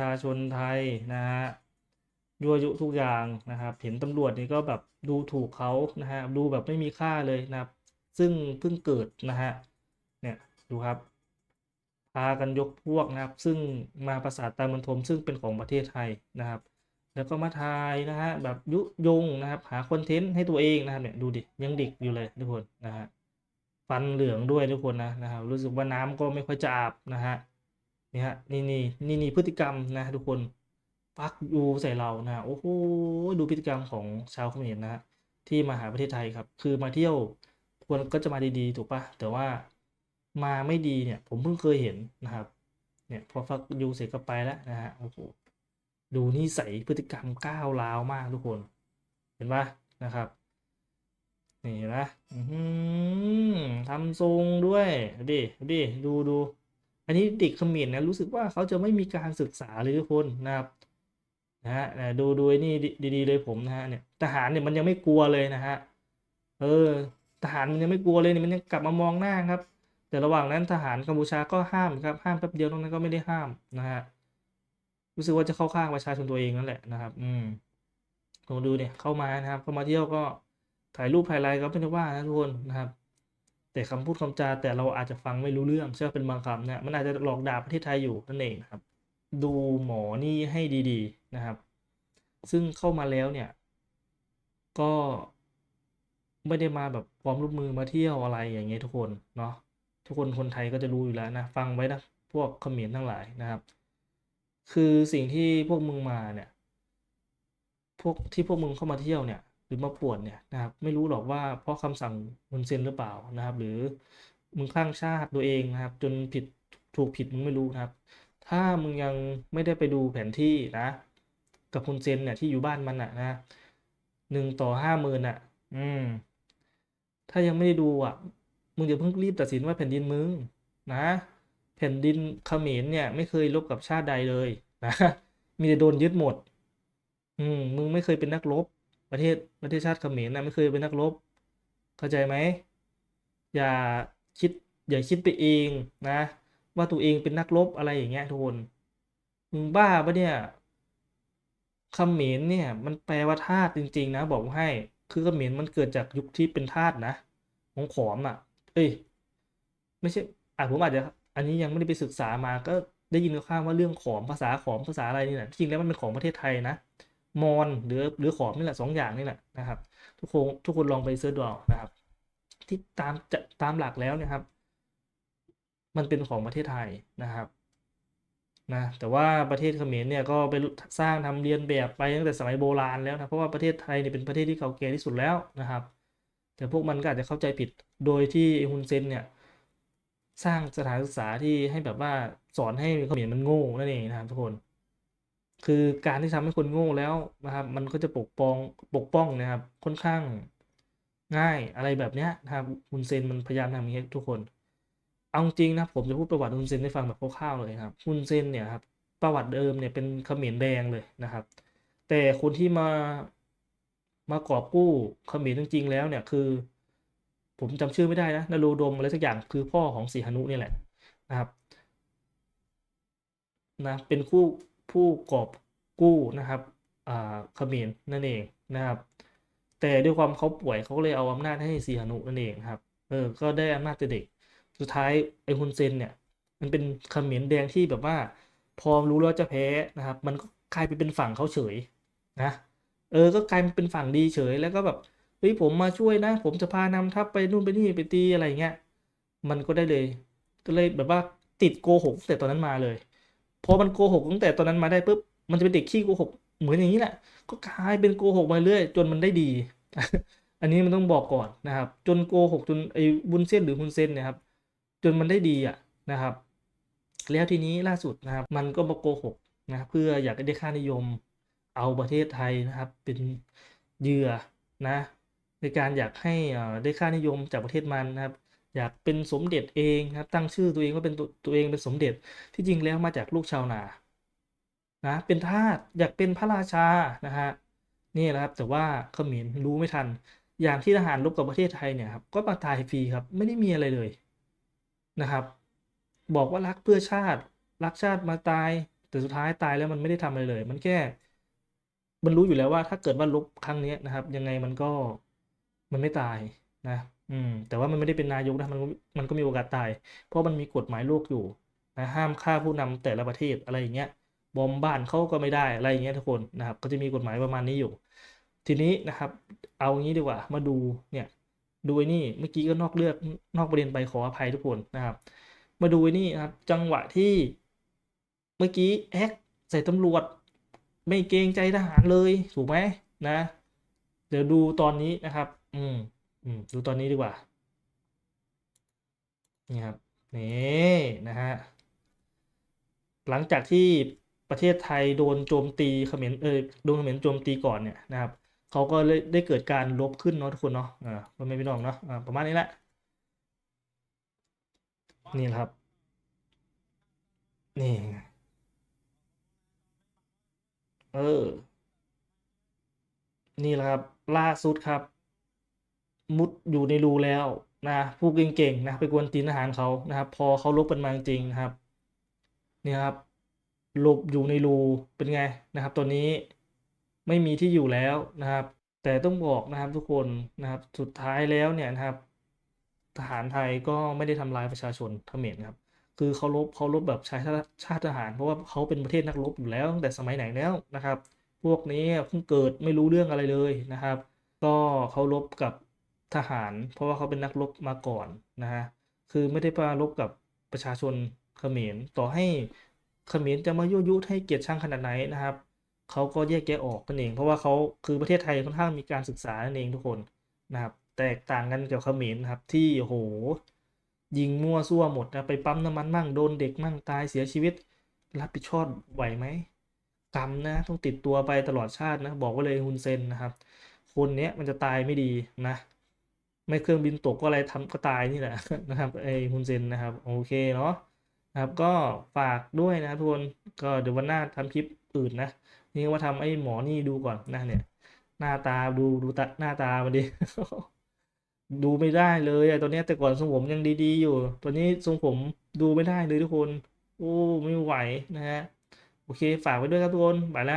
ชาชนไทยนะฮะยั่วยุทุกอย่างนะครับ เห็นตำรวจนี่ก็แบบดูถูกเขานะฮะดูแบบไม่มีค่าเลยนะครับ ซึ่งเพิ่งเกิดนะฮะเนี่ยดูครับ พากันยกพวกนะครับ ซึ่งมาปราสาทตามันทมซึ่งเป็นของประเทศไทยนะครับ แล้วก็มาทายนะฮะแบบยุยงนะครับ หาคอนเทนต์ให้ตัวเองนะครับเนี่ยดูดิยังเด็กอยู่เลยทุกคนนะฮะฟันเหลืองด้วยทุกคนนะนะครับรู้สึกว่าน้ำก็ไม่ค่อยจะอาบนะฮะ นี่ฮะนี่นี่นี่นี่พฤติกรรมนะทุกคนฟักยูใส่เรานะโอ้โหดูพฤติกรรมของชาวเขมรนะฮะที่มาหาประเทศไทยครับ คือมาเที่ยวควรก็จะมาดีๆ ถูกปะแต่ว่ามาไม่ดีเนี่ย ผมเพิ่งเคยเห็นนะครับ เนี่ยพอฟักยูเสร็จก็ไปแล้วนะฮะโอ้โหดูนิสัยพฤติกรรมก้าวร้าวมากทุกคน เห็นปะนะครับนี่นะทำทรงด้วยดูดิดูดิดูดู อันนี้เด็กเขมรนะรู้สึกว่าเขาจะไม่มีการศึกษาเลยทุกคนนะครับนะฮะดูดูนี่ดีๆเลยผมนะฮะเนี่ยทหารเนี่ยมันยังไม่กลัวเลยนะฮะเออทหารมันยังไม่กลัวเลยเนี่ยมันยังกลับมามองหน้าครับ แต่ระหว่างนั้นทหารกัมพูชาก็ห้ามครับห้ามแป๊บเดียวนอกนั้นก็ไม่ได้ห้ามนะฮะรู้สึกว่าจะเข้าข้างประชาชนตัวเองนั่นแหละนะครับ อืมลองดูเนี่ยเข้ามานะครับเข้ามาเที่ยวก็ถ่ายรูปถ่ายอะไรก็ไม่ได้ว่านะทุกคนนะครับ แต่คำพูดคำจาแต่เราอาจจะฟังไม่รู้เรื่องเชื่อเป็นบางคำนะมันอาจจะหลอกด่าประเทศไทยอยู่นั่นเองนะครับ ดูหมอนี่ให้ดีๆนะครับ ซึ่งเข้ามาแล้วเนี่ย ก็ไม่ได้มาแบบพร้อมร่วมมือมาเที่ยวอะไรอย่างเงี้ยทุกคนเนาะทุกคนคนไทยก็จะรู้อยู่แล้วนะฟังไว้นะพวกเขมรทั้งหลายนะครับ คือสิ่งที่พวกมึงมาเนี่ย พวกที่พวกมึงเข้ามาเที่ยวเนี่ย หรือมาป่วนเนี่ยนะครับไม่รู้หรอกว่าเพราะคำสั่งมุนเซนหรือเปล่านะครับ หรือมึงคลั่งชาติตัวเองนะครับ จนผิดถูกผิดมึงไม่รู้นะครับ ถ้ามึงยังไม่ได้ไปดูแผนที่นะ กับคุณเซนเนี่ยที่อยู่บ้านมันอะนะหนึ่งต่อห้าหมื่นอะอืม ถ้ายังไม่ได้ดูอะ มึงอย่าเพิ่งรีบตัดสินว่าแผ่นดินมึงนะ แผ่นดินเขมรเนี่ย ไม่เคยรบกับชาติใดเลยนะมีแต่โดนยึดหมด อืม มึงไม่เคยเป็นนักรบ ประเทศประเทศชาติเขมรนะไม่เคยเป็นนักรบ เข้าใจไหม อย่าคิดอย่าคิดไปเองนะ ว่าตัวเองเป็นนักรบอะไรอย่างเงี้ยทุกคนมึงบ้าปะเนี่ยเขมรเนี่ย มันแปลว่าทาสจริง ๆ นะ บอกให้ คือเขมรมันเกิดจากยุคที่เป็นทาสนะของขอมอะ เอ้ย ไม่ใช่อาจผมอาจจะอันนี้ยังไม่ได้ไปศึกษามาก็ได้ยินข้างว่าเรื่องขอมภาษาขอมภาษาอะไรนี่แหละจริงแล้วมันเป็นของประเทศไทยนะ มอญหรือหรือขอมนี่แหละสองอย่างนี่แหละนะครับ ทุกคนทุกคนลองไปเสิร์ชดูเอานะครับ ที่ตามจะตามหลักแล้วเนะครับ มันเป็นของประเทศไทยนะครับนะแต่ว่าประเทศเขมรเนี่ยก็ไปสร้างทำเรียนแบบไปตั้งแต่สมัยโบราณแล้วนะเพราะว่าประเทศไทยเนี่ยเป็นประเทศที่เก่าแก่ที่สุดแล้วนะครับ แต่พวกมันก็อาจจะเข้าใจผิดโดยที่ฮุนเซนเนี่ยสร้างสถานศึกษาที่ให้แบบว่าสอนให้เขมรมันโง่นั่นเองนะครับทุกคน คือการที่ทำให้คนโง่แล้วนะครับ มันก็จะปกป้องปกป้องนะครับ ค่อนข้างง่ายอะไรแบบเนี้ยนะครับฮุนเซนมันพยายามทำอย่างนี้ทุกคน เอาจริงนะผมจะพูดประวัติฮุนเซนให้ฟังแบบคร่าวๆเลยครับฮุนเซนเนี่ยครับประวัติเดิมเนี่ยเป็นเขมรแดงเลยนะครับ แต่คนที่มามากอบกู้เขมรจริงๆแล้วเนี่ยคือ ผมจำชื่อไม่ได้นะนโรดมอะไรสักอย่างคือพ่อของสีหนุนี่แหละนะครับนะเป็นคู่ ผู้กอบกู้นะครับเขมรนั่นเองนะครับ แต่ด้วยความเขาป่วยเขาก็เลยเอาอำนาจให้สีหนุนั่นเองครับเออก็ได้อำนาจแต่เด็ก สุดท้ายไอ้ฮุนเซนเนี่ยมันเป็นเขมรแดงที่แบบว่า พอรู้แล้วจะแพ้นะครับ มันก็กลายไปเป็นฝั่งเขาเฉยนะเออก็กลายเป็นฝั่งดีเฉยแล้วก็แบบเฮ้ยผมมาช่วยนะ ผมจะพานำทัพไปนู่นไปนี่ไปตีอะไรเงี้ยมันก็ได้เลย ก็เลยแบบว่าติดโกหกตั้งแต่ตอนนั้นมาเลย พอมันโกหกตั้งแต่ตอนนั้นมาได้ปุ๊บมันจะเป็นเด็กขี้โกหกเหมือนอย่างนี้แหละก็กลายเป็นโกหกมาเรื่อยจนมันได้ดี อันนี้มันต้องบอกก่อนนะครับ จนโกหกจนไอ้บุญเส้นหรือฮุนเส้นเนี่ยครับ จนมันได้ดีอะนะครับ แล้วทีนี้ล่าสุดนะครับ มันก็มาโกหกนะครับเพื่ออยากได้ค่านิยมเอาประเทศไทยนะครับ เป็นเหยื่อนะ ในการอยากให้ได้ค่านิยมจากประเทศมันนะครับ อยากเป็นสมเด็จเองครับตั้งชื่อตัวเองว่าเป็นตัวตัวเองเป็นสมเด็จที่จริงแล้วมาจากลูกชาวนานะเป็นทาสอยากเป็นพระราชานะฮะนี่แหละครับแต่ว่าเขมรรู้ไม่ทัน อย่างที่ทหารรบกับประเทศไทยเนี่ยครับก็มาตายฟรีครับไม่ได้มีอะไรเลยนะครับ บอกว่ารักเพื่อชาติ รักชาติมาตาย แต่สุดท้ายตายแล้วมันไม่ได้ทำอะไรเลย มันแค่มันรู้อยู่แล้วว่าถ้าเกิดว่าลบครั้งนี้นะครับ ยังไงมันก็มันไม่ตายนะ อืมแต่ว่ามันไม่ได้เป็นนายกนะมันมันก็มีโอกาสตาย เพราะมันมีกฎหมายโลกอยู่นะห้ามฆ่าผู้นำแต่ละประเทศอะไรอย่างเงี้ยบอมบ้านเขาก็ไม่ได้อะไรอย่างเงี้ยทุกคนนะครับ ก็จะมีกฎหมายประมาณนี้อยู่ ทีนี้นะครับ เอางี้ดีกว่ามาดูเนี่ยดูไอ้นี่เมื่อกี้ก็นอกเลือกนอกประเด็นไปขออภัยทุกคนนะครับ มาดูไอ้นี่นะครับ จังหวะที่เมื่อกี้แฮกใส่ตำรวจ ไม่เกรงใจทหารเลยถูกไหมนะ เดี๋ยวดูตอนนี้นะครับ อืม อืมดูตอนนี้ดีกว่า นี่ครับ นี่นะฮะ หลังจากที่ประเทศไทยโดนโจมตีเขมรเออโดนเขมรโจมตีก่อนเนี่ยนะครับเขาก็เลยได้เกิดการลบขึ้นเนาะทุกคนเนาะอ่าพ่อแม่พี่น้องเนาะอ่าประมาณนี้แหละ นี่ครับ นี่ เออ นี่แหละครับ ล่าสุดครับ มุดอยู่ในรูแล้วนะผู้เก่งๆนะไปกวนตีนทหารเขานะครับ พอเขาลบกันมาจริงนะครับเนี่ยครับหลบอยู่ในรูเป็นไงนะครับ ตัวนี้ไม่มีที่อยู่แล้วนะครับ แต่ต้องบอกนะครับทุกคนนะครับสุดท้ายแล้วเนี่ยนะครับ ทหารไทยก็ไม่ได้ทำลายประชาชนเขมรครับ คือเขารบเขารบแบบใช้ชาติทหาร เพราะว่าเขาเป็นประเทศนักรบอยู่แล้วตั้งแต่สมัยไหนแล้วนะครับ พวกนี้เพิ่งเกิดไม่รู้เรื่องอะไรเลยนะครับ ก็เขารบกับ ทหาร เพราะว่าเขาเป็นนักรบมาก่อนนะฮะคือไม่ได้มารบกับประชาชนเขมรต่อให้เขมรจะมายั่วยุให้เกียรติชังขนาดไหนนะครับเขาก็แยกแยะออกนั่นเอง เพราะว่าเขาคือประเทศไทยค่อนข้างมีการศึกษานั่นเองทุกคนนะครับ แตกต่างกันกับเขมรนะครับที่โอ้โหยิงมั่วซั่วหมดนะไปปั๊มน้ำมันมั่งโดนเด็กมั่งตายเสียชีวิต รับผิดชอบไหวไหมกรรมนะต้องติดตัวไปตลอดชาตินะ บอกไว้เลยฮุนเซนนะครับ คนเนี้ยมันจะตายไม่ดีนะ ไม่เครื่องบินตกก็อะไรทำก็ตายนี่แหละนะครับไอ้ฮุนเซนนะครับโอเคเนาะนะครับก็ฝากด้วยนะทุกคนก็เดี๋ยววันหน้าทำคลิปอื่นนะนี่ว่าทำไอ้หมอนี่ดูก่อนนะเนี่ย หน้าตาดูดูตาหน้าตามันดิดูไม่ได้เลยอะตอนนี้แต่ก่อนทรงผมยังดีๆอยู่ ตอนนี้ทรงผมดูไม่ได้เลยทุกคน โอ้ไม่ไหวนะฮะโอเคฝากไว้ด้วยครับทุกคนไปแล้ว